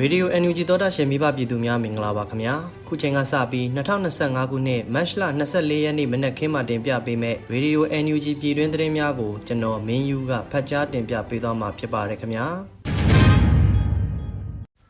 ရေဒီယို NUG သောတာရှင်မိဘပြည်သူများမင်္ဂလာပါခင်ဗျာခုချိန်ကစပြီး2025ခုနှစ်မတ်လ24ရက်နေ့မနက်ခင်းမှတင်ပြပေးမဲ့ရေဒီယို NUG ပြည်တွင်းသတင်းများကိုကျွန်တော်မင်းယူကဖတ်ကြားတင်ပြပေးသွားမှာဖြစ်ပါတယ်ခင်ဗျာ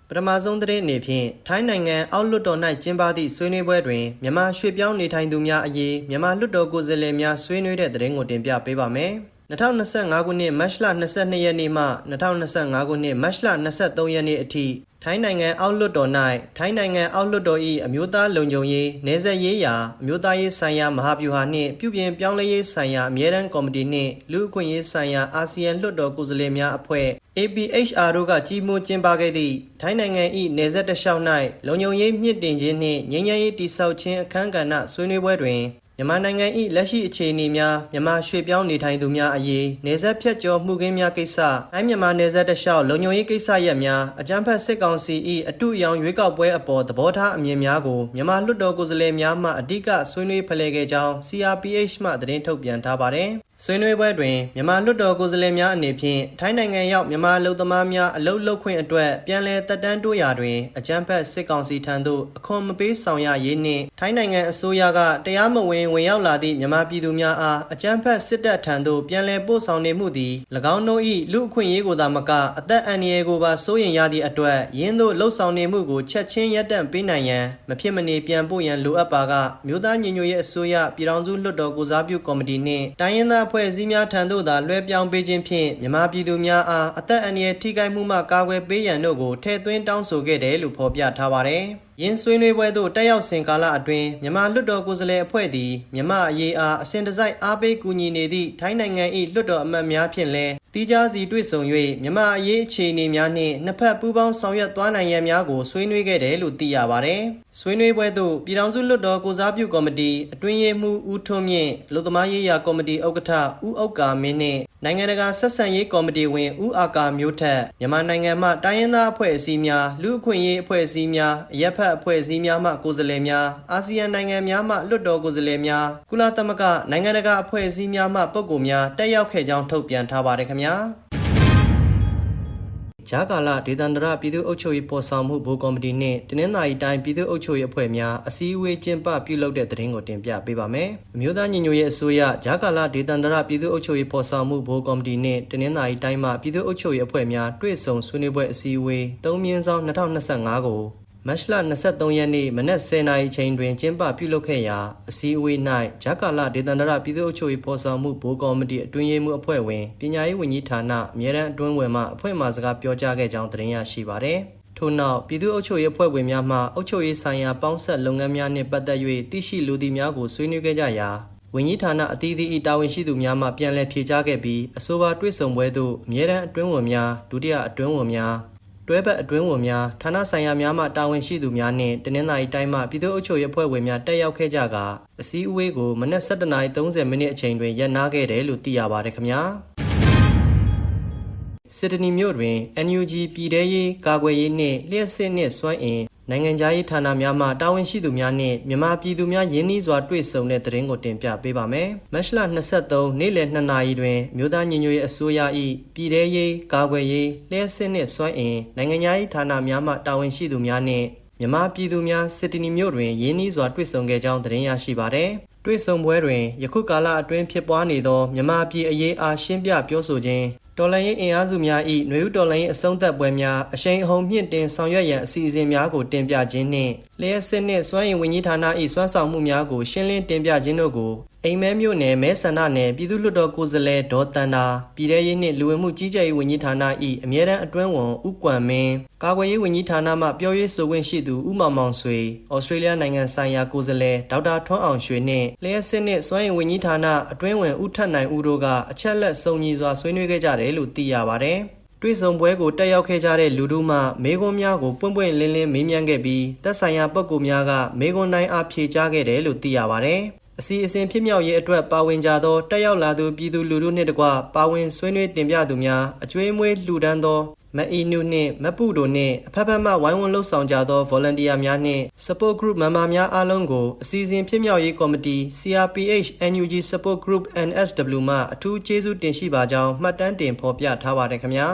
ပထမဆုံးသတင်းအနေဖြင့်ထိုင်းနိုင်ငံအောက်လွှတ်တော်၌ကျင်းပသည့်ဆွေးနွေးပွဲတွင်မြန်မာရွှေ့ပြောင်းနေထိုင်သူများအရေးမြန်မာလွှတ်တော်ကိုယ်စားလှယ်များဆွေးနွေးတဲ့သတင်းကိုတင်ပြပေးပါမယ် 2025ခုနှစ်မတ်လ22ရက်နေ့မှ2025ခုနှစ်မတ်လ23ရက်နေ့အထိထိုင်းနိုင်ငံအောက်လွှတ်တော်၌ထိုင်းနိုင်ငံအောက်လွှတ်တော်၏အမျိုးသားလုံခြုံရေးနေဆက်ရေးရာအမျိုးသားရေးဆိုင်ရာမဟာဗျူဟာနှင့်ပြုပြင်ပြောင်းလဲရေးဆိုင်ရာအမြဲတမ်းကော်မတီနှင့်လူ့အခွင့်အရေးဆိုင်ရာအာဆီယံလွှတ်တော်ကိုယ်စားလှယ်များအဖွဲ့ APHR တို့ကကြီးမှုကျင်းပခဲ့သည့်ထိုင်းနိုင်ငံ၏နေဆက်တလျှောက်၌လုံခြုံရေးမြင့်တင်ခြင်းနှင့်ငြိမ်းချမ်းရေးတည်ဆောက်ခြင်းအခမ်းကဏ္ဍဆွေးနွေးပွဲတွင် မြန်မာနိုင်ငံ၏လက်ရှိအခြေအနေများမြန်မာရွှေ့ပြောင်းနေထိုင်သူများအရေးနေဆက်ဖြတ်ကျော်မှုကင်းများကိစ္စတိုင်းမြန်မာနေဆက်တလျှောက်လုံခြုံရေးကိစ္စရပ်များအကြမ်းဖက်စစ်ကောင်စီ၏အတုအယောင်ရွေးကောက်ပွဲအပေါ်သဘောထားအမြင်များကိုမြန်မာလွှတ်တော်ကိုယ်စားလှယ်များမှအဓိကဆွေးနွေးဖလှယ်ခဲ့ကြောင်း CRPH မှသတင်းထုတ်ပြန်ထားပါတယ် ဆွေးနွေးပွဲတွင်မြန်မာလွှတ်တော်ကိုယ်စားလှယ်များအနေဖြင့်ထိုင်းနိုင်ငံရောက်မြန်မာလူသမားများအလုပ်လုပ်ခွင့်အတွက်ပြန်လည်တက်တန်းတိုးရာတွင်အကြမ်းဖက်စစ်ကောင်စီထံသို့အခွန်မပေးဆောင်ရရေးနှင့်ထိုင်းနိုင်ငံအစိုးရကတရားမဝင်ဝင်ရောက်လာသည့်မြန်မာပြည်သူများအားအကြမ်းဖက်စစ်တပ်ထံသို့ပြန်လည်ပို့ဆောင်နေမှုသည်၎င်းတို့၏လူအခွင့်အရေးကိုသာမကအသက်အန္တရာယ်ကိုပါစိုးရိမ်ရသည့်အတွက်ယင်းသို့လှုပ်ဆောင်နေမှုကိုချက်ချင်းရပ်တန့်ပေးနိုင်ရန်မဖြစ်မနေပြန်ပို့ရန်လိုအပ်ပါကမြို့သားညီညွတ်ရေးအစိုးရပြည်ထောင်စုလွှတ်တော်ကိုစားပြုကော်မတီနှင့်တိုင်းရင်းသားအဖွဲ့အစည်းများထံသို့သာလွှဲပြောင်းပေးခြင်းဖြင့်မြန်မာပြည်သူများအားအသက်အန္တရာယ်ထိခိုက်မှုမှကာကွယ်ပေးရန်တို့ကိုထည့်သွင်းတောင်းဆိုခဲ့တယ်လို့ဖော်ပြထားပါတယ်။ယင်းဆွေးနွေးပွဲသို့တက်ရောက်စဉ်ကာလအတွင်းမြန်မာလွှတ်တော်ကိုယ်စားလှယ်အဖွဲ့သည်မြန်မာအရေးအားအစဉ်တစိုက်အားပေးကူညီနေသည့်ထိုင်းနိုင်ငံ၏လွှတ်တော်အမတ်များဖြင့်လည်းတီးခြားစီတွေ့ဆုံ၍မြန်မာအရေးအခြေအနေများနှင့်နှစ်ဖက်ပူးပေါင်းဆောင်ရွက်သွားနိုင်ရန်များကိုဆွေးနွေးခဲ့တယ်လို့သိရပါတယ်။ဆွေးနွေးပွဲသို့ပြည်ထောင်စုလွှတ်တော်ကိုစားပြုကော်မတီအတွင်းရေးမှူးဦးထွန်းမြင့်လူသမားရေးရာကော်မတီဥက္ကဋ္ဌဦးအောက်ကာမင်းနှင့် နိုင်ငံတကာဆက်ဆံရေးကော်မတီဝင်ဦးအာကာမျိုးထက်မြန်မာနိုင်ငံမှတိုင်းရင်းသားအဖွဲ့အစည်းများလူ့အခွင့်အရေးအဖွဲ့အစည်းများအရက်ဖက်အဖွဲ့အစည်းများမှကိုယ်စားလှယ်များအာဆီယံနိုင်ငံများမှလွှတ်တော်ကိုယ်စားလှယ်များကုလသမဂ္ဂနိုင်ငံတကာအဖွဲ့အစည်းများမှပုဂ္ဂိုလ်များတက်ရောက်ခဲ့ကြောင်းထုတ်ပြန်ထားပါတယ်ခင်ဗျာ ဂျာကာလာဒေသန္တရပြည်သူ့အုပ်ချုပ်ရေးပေါ်ဆောင်မှုဘိုးကော်မတီနှင့်တနင်္သာရီတိုင်းပြည်သူ့အုပ်ချုပ်ရေးအဖွဲ့များအစည်းအဝေးကျင်းပပြုလုပ်တဲ့သတင်းကိုတင်ပြပေးပါမယ်။အမျိုးသားညီညွတ်ရေးအစိုးရဂျာကာလာဒေသန္တရပြည်သူ့အုပ်ချုပ်ရေးပေါ်ဆောင်မှုဘိုးကော်မတီနှင့်တနင်္သာရီတိုင်းမှပြည်သူ့အုပ်ချုပ်ရေးအဖွဲ့များတွေ့ဆုံဆွေးနွေးပွဲအစည်းအဝေး3မြင်းဆောင်2025ကို မတ်လ23ရက်နေ့မနက်10:00နာရီချိန်တွင်ကျင်းပပြုလုပ်ခဲ့ရာအစည်းအဝေး၌ဂျကာလာဒေသန္တရပြည်သူ့အုပ်ချုပ်ရေးဖော်ဆောင်မှုဘိုးကော်မတီအတွင်းရေးမှူးအဖွဲ့ဝင်ပညာရေးဝန်ကြီးဌာနအမြဲတမ်းအတွင်းဝင်မှအဖွဲ့မှစကားပြောကြားခဲ့ကြောင်းသတင်းရရှိပါသည်။ထို့နောက်ပြည်သူ့အုပ်ချုပ်ရေးအဖွဲ့ဝင်များမှအုပ်ချုပ်ရေးဆိုင်ရာပေါင်းဆက်လုပ်ငန်းများနှင့်ပတ်သက်၍သိရှိလူသည်များကိုဆွေးနွေးခဲ့ကြရာဝန်ကြီးဌာနအသီးသီး၏တာဝန်ရှိသူများမှပြန်လည်ဖြေကြားခဲ့ပြီးအဆိုပါတွေ့ဆုံပွဲသို့အမြဲတမ်းအတွင်းဝင်များဒုတိယအတွင်းဝင်များ တွဲဘက်အတွင်းဝန်များဌာနဆိုင်ရာများမှတာဝန်ရှိသူများနှင့်တနင်္သာရီတိုင်းမှပြည်သူ့အုပ်ချုပ်ရေးအဖွဲ့ဝင်များတက်ရောက်ခဲ့ကြကာအစည်းအဝေးကိုမနက်7:30မိနစ်အချိန်တွင်ရပ်နားခဲ့တယ်လို့သိရပါတယ်ခင်ဗျာစစ်တနီမြို့တွင် NUG ပြည်ထရေးကာကွယ်ရေးနှင့်လျှက်စစ်နှင့်စွမ်းအင် နိုင်ငံခြားရေးဌာနများမှတာဝန်ရှိသူများနှင့်မြန်မာပြည်သူများယင်းနှီးစွာတွေ့ဆုံတဲ့သတင်းကိုတင်ပြပေးပါမယ်။မတ်လ23နေ့လယ်2နာရီတွင်မြို့သားညီညွတ်ရေးအစိုးရ၏ပြည်ထရေးကာကွယ်ရေးလျှက်စစ်နှင့်စွမ်းအင်နိုင်ငံခြားရေးဌာနများမှတာဝန်ရှိသူများနှင့်မြန်မာပြည်သူများစစ်တနီမြို့တွင်ယင်းနှီးစွာတွေ့ဆုံခဲ့ကြောင်းသတင်းရရှိပါသည်။တွေ့ဆုံပွဲတွင်ယခုကာလအတွင်းဖြစ်ပွားနေသောမြန်မာပြည်အရေးအားရှင်းပြပြောဆိုခြင်း တော်လှန်ရေးအင်အားစုများ၏ຫນွေဥတော်လှန်ရေးအဆုံးသက်ပွဲများအရှိန်အဟုန်မြင့်တင်ဆောင်ရွက်ရန်အစီအစဉ်များကိုတင်ပြခြင်းနှင့်လျှက်စစ်နှင့်စွမ်းရည်ဝန်ကြီးဌာန၏စွမ်းဆောင်မှုများကိုရှင်းလင်းတင်ပြခြင်းတို့ကို အိမ်မဲမြို့နယ်မဲဆန္ဒနယ်ပြည်သူ့လွှတ်တော်ကိုယ်စားလှယ်ဒေါ်တန်တာပြည်ထရေးနှင့်လူဝင်မှုကြီးကြပ်ရေးဝန်ကြီးဌာန၏အမြဲတမ်းအတွင်းဝန်ဦးကွမ်မင်းကာကွယ်ရေးဝန်ကြီးဌာနမှပြောရေးဆိုခွင့်ရှိသူဦးမောင်မောင်ဆွေဩစတြေးလျနိုင်ငံဆိုင်ရာကိုယ်စားလှယ်ဒေါက်တာထွန်းအောင်ရွှေနှင့်လျှက်စစ်နှင့်စွမ်းရည်ဝန်ကြီးဌာနအတွင်းဝန်ဦးထက်နိုင်ဦးတို့ကအချက်လက်စုံညီစွာဆွေးနွေးခဲ့ကြတယ်လို့သိရပါတယ်။တွေ့ဆုံပွဲကိုတက်ရောက်ခဲ့ကြတဲ့လူတို့မှမေခွန်းများကိုပွင့်ပွင့်လင်းလင်းမေးမြန်းခဲ့ပြီးသက်ဆိုင်ရာပုဂ္ဂိုလ်များကမေခွန်းတိုင်းအားဖြေကြားခဲ့တယ်လို့သိရပါတယ်။ အစီအစဉ်ဖြစ်မြောက်ရေးအတွက်ပါဝင်ကြသောတက်ရောက်လာသူပြည်သူလူထုနှင့်တကွပါဝင်ဆွေးနွေးတင်ပြသူများအကျွေးမွေးလှူဒန်းသောမအီနုနှင့်မပူတို့နှင့်အဖက်ဖက်မှဝိုင်းဝန်းလှုပ်ဆောင်ကြသော volunteer များနှင့် support group member များအားလုံးကိုအစီအစဉ်ဖြစ်မြောက်ရေးကော်မတီ CRPH NUG support group NSW မှအထူးကျေးဇူးတင်ရှိပါကြောင်းမှတ်တမ်းတင်ဖော်ပြထားပါတယ်ခင်ဗျာ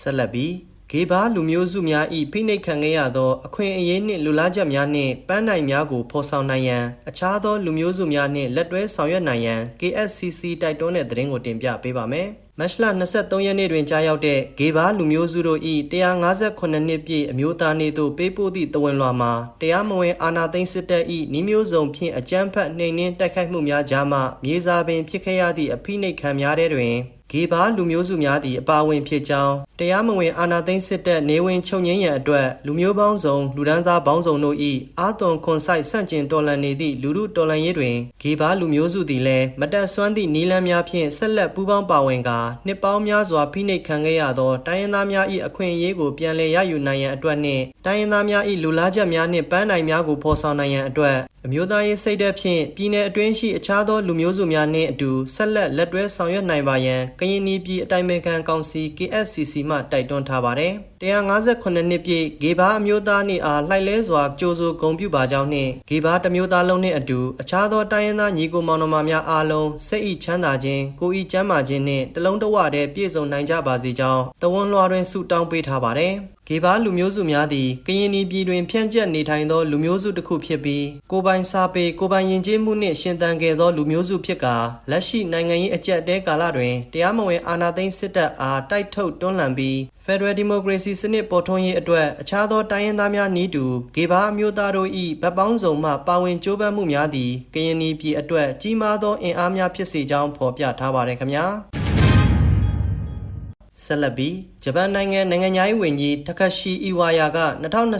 ဆက်လက်ပြီး ဂေဘာလူမျိုးစုများ၏ဖိနှိပ်ခံခဲ့ရသော အခွင့်အရေးနှင့်လူလားချက်များနှင့်ပန်းနိုင်များကိုဖော်ဆောင်နိုင်ရန်အခြားသောလူမျိုးစုများနှင့်လက်တွဲဆောင်ရွက်နိုင်ရန် KSCC တိုက်တွန်းတဲ့သတင်းကိုတင်ပြပေးပါမယ်။မတ်လ23ရက်နေ့တွင်ကြားရောက်တဲ့ဂေဘာလူမျိုးစုတို့၏158နှစ်ပြည့်အမျိုးသားနေ့သို့ပေးပို့သည့်တဝန်လွှာမှာတရားမဝင်အာဏာသိမ်းစစ်တပ်၏နှီးမျိုးစုံဖြင့်အကြမ်းဖက်နှိမ်နင်းတိုက်ခိုက်မှုများကြားမှမြေစာပင်ဖြစ်ခဲ့ရသည့်အဖိနှိပ်ခံများတဲ့တွင် ဂေဘာလူမျိုးစုများသည့်အပါဝင်ဖြစ်ကြောင်းတရားမဝင်အာဏာသိမ်းစစ်တပ်နေဝင်ချုပ်ငင်းရန်အတွက်လူမျိုးပေါင်းစုံလူဒန်းစားပေါင်းစုံတို့၏အာသွန်ခွန်ဆိုင်ဆန့်ကျင်တော်လှန်နေသည့်လူမှုတော်လှန်ရေးတွင်ဂေဘာလူမျိုးစုသည်လည်းမတက်ဆွမ်းသည့်နီလန်းများဖြင့်ဆက်လက်ပူးပေါင်းပါဝင်ကာနှစ်ပေါင်းများစွာဖိနှိပ်ခံခဲ့ရသောတိုင်းရင်းသားများ၏အခွင့်အရေးကိုပြန်လည်ရယူနိုင်ရန်အတွက်နှင့်တိုင်းရင်းသားများ၏လူလားချက်များနှင့်ပန်းနိုင်များကိုဖော်ဆောင်နိုင်ရန်အတွက် အမျိုးသားရေးစိတ်ဓာတ်ဖြင့်ပြည်내အတွင်းရှိအခြားသောလူမျိုးစုများနှင့်အတူဆက်လက်လက်တွဲဆောင်ရွက်နိုင်ပါရန်ကရင်ပြည်အတိုင်းအမြခံကောင်စီ KSCC မှတိုက်တွန်းထားပါတယ်။158နှစ်ပြည့်ဂေဘာအမျိုးသားနှင့်အားလှိုက်လဲစွာကြိုးဆိုဂုဏ်ပြုပါကြောင်းနှင့်ဂေဘာတစ်မျိုးသားလုံးနှင့်အတူအခြားသောတိုင်းရင်းသားညီကိုမောင်နှမများအားလုံးစိတ်ဤချမ်းသာခြင်းကိုယ်ဤကျန်းမာခြင်းနှင့်တလုံးတဝတည်းပြည့်စုံနိုင်ကြပါစေကြောင်းတဝန်လွှာတွင်ဆုတောင်းပေးထားပါတယ်။ ဂေဘာလူမျိုးစုများသည်ကရင်ပြည်တွင်ဖြန့်ကျက်နေထိုင်သောလူမျိုးစုတစ်ခုဖြစ်ပြီးကိုပိုင်စာပေကိုပိုင်ယဉ်ကျေးမှုနှင့်ရှင်သန်ခဲ့သောလူမျိုးစုဖြစ်ကာလက်ရှိနိုင်ငံရေးအကြက်တဲကာလတွင်တရားမဝင်အာဏာသိမ်းစစ်တပ်အားတိုက်ထုတ်တွန်းလှန်ပြီး Federal Democracy စနစ်ပေါ်ထွန်းရေးအတွက်အခြားသောတိုင်းရင်းသားများနီးတူဂေဘာအမျိုးသားတို့၏ဗတ်ပေါင်းစုံမှပါဝင်ကြိုးပမ်းမှုများသည်ကရင်ပြည်အတွက်ကြီးမားသောအင်အားများဖြစ်စေကြောင်းဖော်ပြထားပါတယ်ခင်ဗျာ ဆက်လက်ပြီးဂျပန်နိုင်ငံနိုင်ငံသားရေးဝန်ကြီးတခရှိအီဝါယာက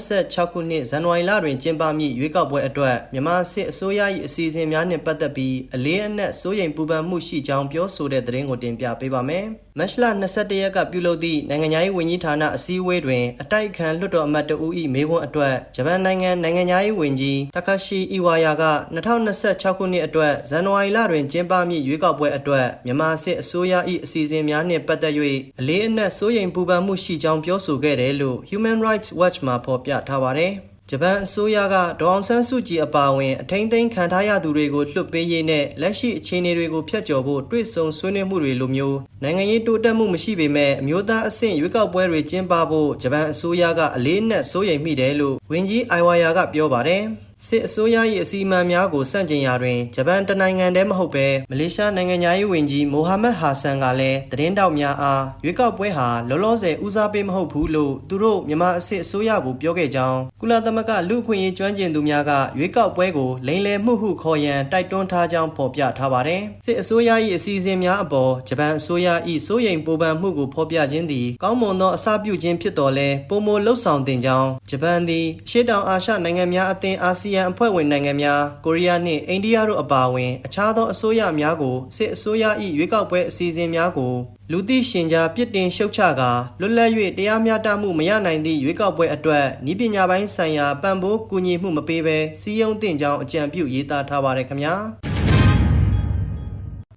2026ခုနှစ်ဇန်နဝါရီလတွင်ကျင်းပမည့်ရွေးကောက်ပွဲအတွက်မြန်မာစစ်အစိုးရ၏အစီအစဉ်များနှင့်ပတ်သက်ပြီးအလေးအနက်စိုးရိမ်ပူပန်မှုရှိကြောင်းပြောဆိုတဲ့သတင်းကိုတင်ပြပေးပါမယ်။မတ်လ22ရက်ကပြုလုပ်သည့်နိုင်ငံသားရေးဝန်ကြီးဌာနအစည်းအဝေးတွင်အတိုက်အခံလွှတ်တော်အမတ်တဦး၏မေးခွန်းအတွက်ဂျပန်နိုင်ငံနိုင်ငံသားရေးဝန်ကြီးတခရှိအီဝါယာက2026ခုနှစ်အတွက်ဇန်နဝါရီလတွင်ကျင်းပမည့်ရွေးကောက်ပွဲအတွက်မြန်မာစစ်အစိုးရ၏အစီအစဉ်များနှင့်ပတ်သက်၍အလေးအနက်စိုးရိမ်ပူပန်မှုရှိကြောင်းပြောဆိုခဲ့တယ်လို့ Human Rights Watch မှဖော်ပြထားပါတယ်။ ဂျပန်အစိုးရကဒေါအောင်ဆန်းစုကြည်အပါအဝင် အထိမ့်သိမ်းခံထားရသူတွေကိုလွှတ်ပေးရေးနဲ့လက်ရှိအခြေအနေတွေကိုဖျက်ကျော်ဖို့တွေ့ဆုံဆွေးနွေးမှုတွေလိုမျိုးနိုင်ငံရေးတိုးတက်မှုမရှိပေမဲ့အမျိုးသားအဆင့်ရွေးကောက်ပွဲတွေကျင်းပဖို့ဂျပန်အစိုးရကအလေးနက်စိုးရိမ်မိတယ်လို့ဝန်ကြီးအိုင်ဝါယာကပြောပါတယ်။ စစ်အစိုးရ၏အစီအမံများကိုစန့်ကျင်ရာတွင်ဂျပန်တနိုင်ငံတည်းမဟုတ်ဘဲမလေးရှားနိုင်ငံသားရေးဝန်ကြီးမိုဟာမက်ဟာဆန်ကလည်းသတင်းတောက်များအားရွေးကောက်ပွဲဟာလောလောဆယ်ဦးစားပေးမဟုတ်ဘူးလို့သူတို့မြန်မာအစစ်အစိုးရကိုပြောခဲ့ကြောင်းကုလသမဂ္ဂလူ့အခွင့်အရေးကျွမ်းကျင်သူများကရွေးကောက်ပွဲကိုလိမ်လည်မှုဟုခေါ်ရန်တိုက်တွန်းထားကြောင်းဖော်ပြထားပါတယ်စစ်အစိုးရ၏အစီအစဉ်များအပေါ်ဂျပန်အစိုးရ၏စိုးရိမ်ပူပန်မှုကိုဖော်ပြခြင်းသည်ကောင်းမွန်သောအစပြုခြင်းဖြစ်တော်လဲပုံမလှုပ်ဆောင်တင်ကြောင်းဂျပန်သည်ရှေ့တောင်အာရှနိုင်ငံများအသင်းအာဆီယံအဖွဲ့ဝင်နိုင်ငံများကိုရီးယားနှင့်အိန္ဒိယတို့အပါအဝင် အခြားသောအစိုးရများကိုစစ်အစိုးရ၏ရွေးကောက်ပွဲအစီအစဉ်များကိုလူသိရှင်ကြားပြစ်တင်ရှုတ်ချကာလွတ်လပ်၍တရားမျှတမှုမရနိုင်သည့်ရွေးကောက်ပွဲအတွက်ဤပညာပိုင်းဆိုင်ရာပံ့ပိုးကူညီမှုမပေးဘဲစီးရုံးတင်ကြောင်းအကြံပြုရေးသားထားပါတယ်ခင်ဗျာ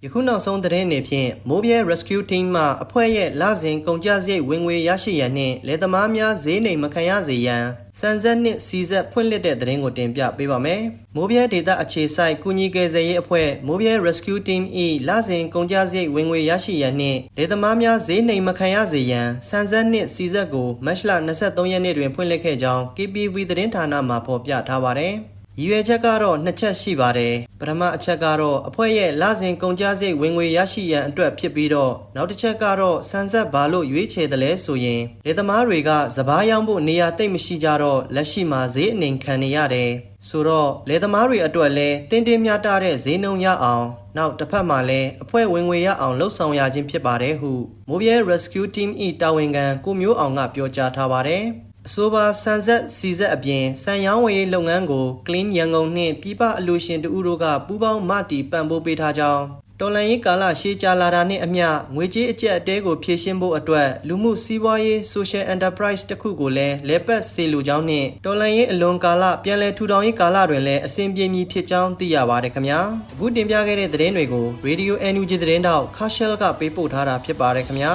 ယခုနောက်ဆုံးသတင်းတွေဖြင့် Mobile Rescue Team မှအဖွဲ့ရဲ့လစဉ်ကုန်ကျစရိတ်ဝင်ငွေရရှိရန်နှင့်လယ်သမားများဈေးနှိမ်မခံရစေရန်စံဆက်နှင့်စီဆက်ဖွင့်လှစ်တဲ့သတင်းကိုတင်ပြပေးပါမယ်။ Mobile Data အခြေစိုက်ကုညီကယ်ဆယ်ရေးအဖွဲ့ Mobile Rescue Team ၏လစဉ်ကုန်ကျစရိတ်ဝင်ငွေရရှိရန်နှင့်လယ်သမားများဈေးနှိမ်မခံရစေရန်စံဆက်နှင့်စီဆက်ကိုမတ်လ23ရက်နေ့တွင်ဖွင့်လှစ်ခဲ့ကြောင်း KPV သတင်းဌာနမှဖော်ပြထားပါတယ်။ ရည်ရွယ်ချက်ကတော့နှစ်ချက်ရှိပါတယ်ပထမအချက်ကတော့အဖွဲ့ရဲ့လစဉ်ကုန်ကျစရိတ်ဝင်ငွေရရှိရန်အတွက်ဖြစ်ပြီးတော့နောက်တစ်ချက်ကတော့စံဆက်ဘာလို့ရွေးချယ်တယ်လဲဆိုရင်လေသမားတွေကစပားရောင်းဖို့နေရာတိတ်မရှိကြတော့လက်ရှိမှာဈေးအနှိမ်ခံနေရတယ်ဆိုတော့လေသမားတွေအတွက်လည်းတင်းတင်းမြတ်တဲ့ဈေးနှုန်းရအောင်နောက်တစ်ဖက်မှာလည်းအဖွဲ့ဝင်ငွေရအောင်လှုပ်ဆောင်ရခြင်းဖြစ်ပါတယ်ဟု Mobile Rescue Team ၏တာဝန်ခံကိုမျိုးအောင်ကပြောကြားထားပါတယ် အဆိုပါဆန်ဆက်စီဆက်အပြင်စံရောင်းဝယ်ရေးလုပ်ငန်းကို Clean ရန်ကုန်နှင့်ပြည်ပအလူရှင်တူတို့ကပူးပေါင်းမတီပံ့ပိုးပေးထားကြောင်းတော်လန်ရေးကာလရှေးကြာလာတာနှင့်အမျှငွေကြေးအကျက်အတဲကိုဖြည့်ရှင်းဖို့အတွက်လူမှုစီးပွားရေး social enterprise တစ်ခုကိုလည်းလဲပတ်စေလိုကြောင်းနှင့်တော်လန်ရေးအလွန်ကာလပြန်လည်ထူထောင်ရေးကာလတွင်လည်းအစဉ်ပြေမီဖြစ်ကြောင်းသိရပါတယ်ခင်ဗျာအခုတင်ပြခဲ့တဲ့သတင်းတွေကို Radio NUG သတင်းတောက် Cashel ကပေးပို့ထားတာဖြစ်ပါတယ်ခင်ဗျာ